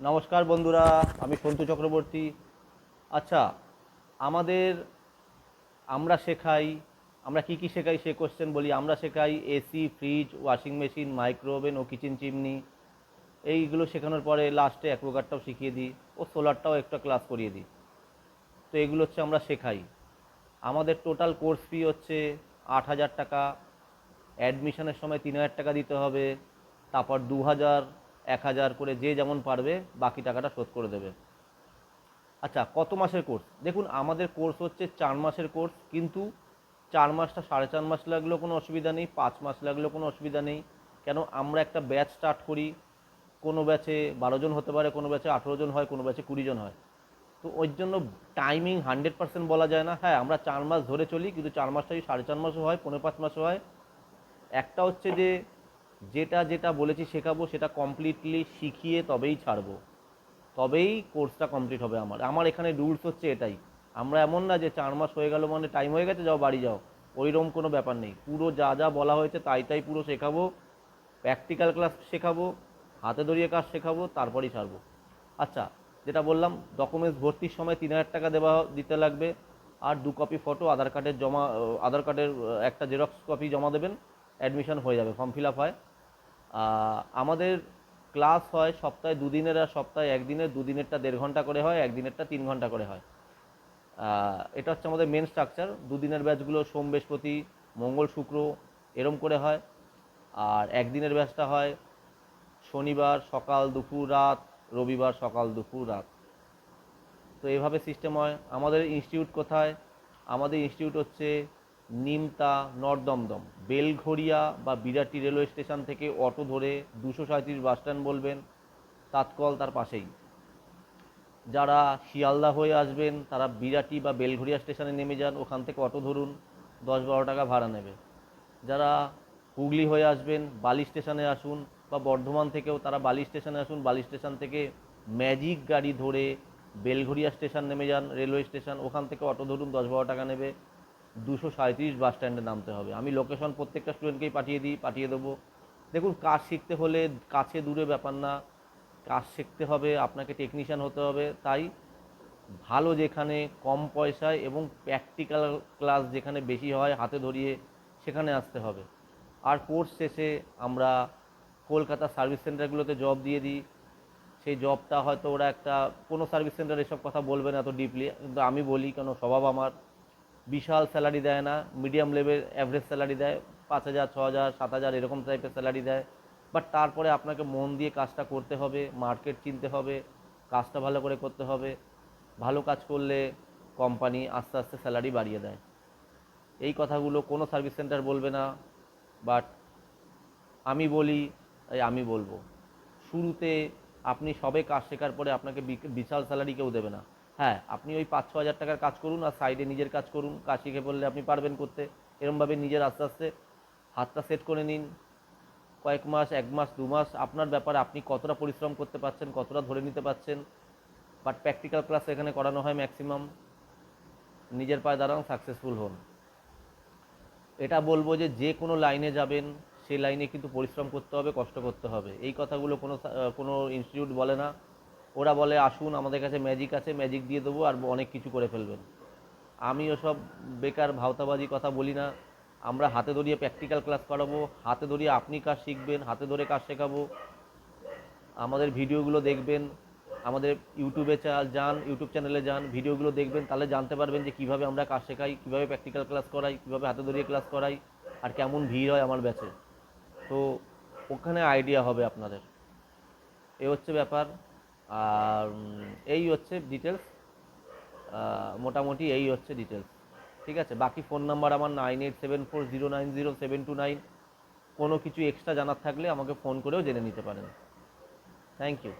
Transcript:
নমস্কার বন্ধুরা, আমি সন্তু চক্রবর্তী। আচ্ছা আমাদের আমরা শেখাই, আমরা কি কি শেখাই সে কোশ্চেন বলি। আমরা শেখাই AC fridge washing machine micro oven ও কিচেন চিমনি এইগুলো শেখানোর পরে লাস্টে অ্যাকোয়াগার্ডটাও শিখিয়ে দিই। ও সোলারটাও একটা ক্লাস করিয়ে দিই। তো এগুলো হচ্ছে আমরা শেখাই। আমাদের টোটাল কোর্স ফি হচ্ছে আট হাজার টাকা। অ্যাডমিশনের সময় তিন হাজার টাকা দিতে হবে। তারপর দু হাজার এক হাজার করে যে যেমন পারবে, বাকি টাকাটা শোধ করে দেবে। আচ্ছা কত মাসের কোর্স? দেখুন, আমাদের কোর্স হচ্ছে চার মাসের কোর্স, কিন্তু চার মাসটা সাড়ে চার মাস লাগলেও কোনো অসুবিধা নেই, পাঁচ মাস লাগলেও কোনো অসুবিধা নেই। কেন, আমরা একটা ব্যাচ স্টার্ট করি, কোনো ব্যাচে বারো জন হতে পারে, কোনো ব্যাচে আঠেরো জন হয়, কোনো ব্যাচে কুড়ি জন হয়। তো ওই জন্য টাইমিং হান্ড্রেড পার্সেন্ট বলা যায় না। হ্যাঁ আমরা চার মাস ধরে চলি, কিন্তু চার মাসটাই সাড়ে চার মাসও হয় পনেরো পাঁচ মাসও হয়, একটা হচ্ছে যে যেটা যেটা বলেছি শেখাবো, সেটা কমপ্লিটলি শিখিয়ে তবেই ছাড়বো। তবেই কোর্সটা কমপ্লিট হবে আমার। আমার এখানে রুলস হচ্ছে এটাই। আমরা এমন না যে চার মাস হয়ে গেল মানে টাইম হয়ে গেছে, যাও বাড়ি যাও। ওইরকম কোনো ব্যাপার নেই। পুরো যা যা বলা হয়েছে তাই তাই পুরো শেখাবো। প্র্যাকটিক্যাল ক্লাস শেখাবো, হাতে ধরিয়ে কাজ শেখাবো, তারপরেই ছাড়বো। আচ্ছা যেটা বললাম ডকুমেন্টস ভর্তির সময় তিন হাজার টাকা দেওয়া দিতে লাগবে। আর দু কপি ফটো আধার কার্ডের জমা আধার কার্ডের একটা জেরক্স কপি জমা দেবেন। অ্যাডমিশন হয়ে যাবে ফর্ম ফিল আপ হয়। আমাদের ক্লাস হয় সপ্তাহে দুদিনের আর সপ্তাহে একদিনের। দুদিনেরটা দেড় ঘণ্টা করে হয়, একদিনেরটা তিন ঘণ্টা করে হয়। এটা হচ্ছে আমাদের মেন স্ট্রাকচার দুদিনের ব্যাচগুলো সোম, বৃহস্পতি, মঙ্গল, শুক্র এরম করে হয়। আর একদিনের ব্যাচটা হয় শনিবার সকাল, দুপুর, রাত, রবিবার সকাল, দুপুর, রাত। তো এভাবে সিস্টেম হয়। আমাদের ইনস্টিটিউট কোথায়? আমাদের ইনস্টিটিউট হচ্ছে নিমতা নর্থ দমদম বেলঘড়িয়া বা বিরাটি রেলওয়ে স্টেশন থেকে অটো ধরে দুশো সাঁত্রিশ বাস স্ট্যান্ড বলবেন, তাৎকল তার পাশেই। যারা শিয়ালদা হয়ে আসবেন, তারা বিরাটি বা বেলঘড়িয়া স্টেশনে নেমে যান, ওখান থেকে অটো ধরুন, দশ বারো টাকা ভাড়া নেবে। যারা হুগলি হয়ে আসবেন, বালি স্টেশনে আসুন বা বর্ধমান থেকেও তারা বালি স্টেশনে আসুন, বালি স্টেশন থেকে ম্যাজিক গাড়ি ধরে বেলঘড়িয়া স্টেশন নেমে যান, রেলওয়ে স্টেশন, ওখান থেকে অটো ধরুন, দশ বারো টাকা নেবে। দুশো সাঁত্রিশ বাস স্ট্যান্ডে নামতে হবে। আমি লোকেশন প্রত্যেকটা স্টুডেন্টকেই পাঠিয়ে দিই, পাঠিয়ে দেবো। দেখুন, কাজ শিখতে হলে কাছে দূরে ব্যাপার না। কাজ শিখতে হবে, আপনাকে টেকনিশিয়ান হতে হবে। তাই ভালো যেখানে কম পয়সায় এবং প্র্যাকটিক্যাল ক্লাস যেখানে বেশি হয় হাতে ধরিয়ে সেখানে আসতে হবে। আর কোর্স শেষে আমরা কলকাতা সার্ভিস সেন্টারগুলোতে জব দিয়ে দিই। সেই জবটা হয়তো ওরা একটা, কোনো সার্ভিস সেন্টার এসব কথা বলবে না এত ডিপলি কিন্তু আমি বলি কেন, স্বভাব আমার। বিশাল স্যালারি দেয় না মিডিয়াম লেভেল অ্যাভারেজ স্যালারি দেয়, পাঁচ হাজার, ছ হাজার, সাত হাজার এরকম টাইপের স্যালারি দেয়। বাট তারপরে আপনাকে মন দিয়ে কাজটা করতে হবে মার্কেট চিনতে হবে, কাজটা ভালো করে করতে হবে। ভালো কাজ করলে কোম্পানি আস্তে আস্তে স্যালারি বাড়িয়ে দেয়। এই কথাগুলো কোনো সার্ভিস সেন্টার বলবে না বাট আমি বলি আমি বলব। শুরুতে আপনি সবে কাজ শেখার পরে আপনাকে বিশাল স্যালারি কেউ দেবে না। হ্যাঁ আপনি ওই পাঁচ, ছ হাজার টাকার কাজ করুন আর সাইডে নিজের কাজ করুন, কাজ শিখে পড়লে আপনি পারবেন করতে। এরমভাবে নিজের আস্তে আস্তে হাতটা সেট করে নিন। কয়েক মাস, এক মাস, দু মাস, আপনার ব্যাপারে আপনি কতটা পরিশ্রম করতে পারছেন, কতটা ধরে নিতে পারছেন বাট প্র্যাকটিক্যাল ক্লাস এখানে করানো হয় ম্যাক্সিমাম নিজের পায়ে দাঁড়ান সাকসেসফুল হন। এটা বলব যে যে কোনো লাইনে যাবেন, সেই লাইনে কিন্তু পরিশ্রম করতে হবে, কষ্ট করতে হবে। এই কথাগুলো কোনো কোনো ইনস্টিটিউট বলে না। ওরা বলে, আসুন, আমাদের কাছে ম্যাজিক আছে ম্যাজিক দিয়ে দেবো আর অনেক কিছু করে ফেলবেন। আমি ওসব বেকার ভাওতাবাজি কথা বলি না। আমরা হাতে ধরিয়ে প্র্যাকটিক্যাল ক্লাস করাবো, হাতে ধরিয়ে আপনি কাজ শিখবেন, হাতে ধরে কাজ শেখাবো। আমাদের ভিডিওগুলো দেখবেন, আমাদের ইউটিউবে চা- যান, ইউটিউব চ্যানেলে যান, ভিডিওগুলো দেখবেন, তাহলে জানতে পারবেন যে কীভাবে আমরা কাজ শেখাই, কীভাবে প্র্যাকটিক্যাল ক্লাস করাই, কীভাবে হাতে ধরিয়ে ক্লাস করাই আর কেমন ভিড় হয় আমার ব্যাচে তো ওখানে আইডিয়া হবে আপনাদের। এ হচ্ছে ব্যাপার। আর এই হচ্ছে ডিটেলস মোটামুটি এই হচ্ছে ডিটেলস ঠিক আছে? বাকি ফোন নাম্বার আমার nine eight seven four zero nine zero seven two nine কোনো কিছু এক্সট্রা জানার থাকলে আমাকে ফোন করেও জেনে নিতে পারেন। Thank you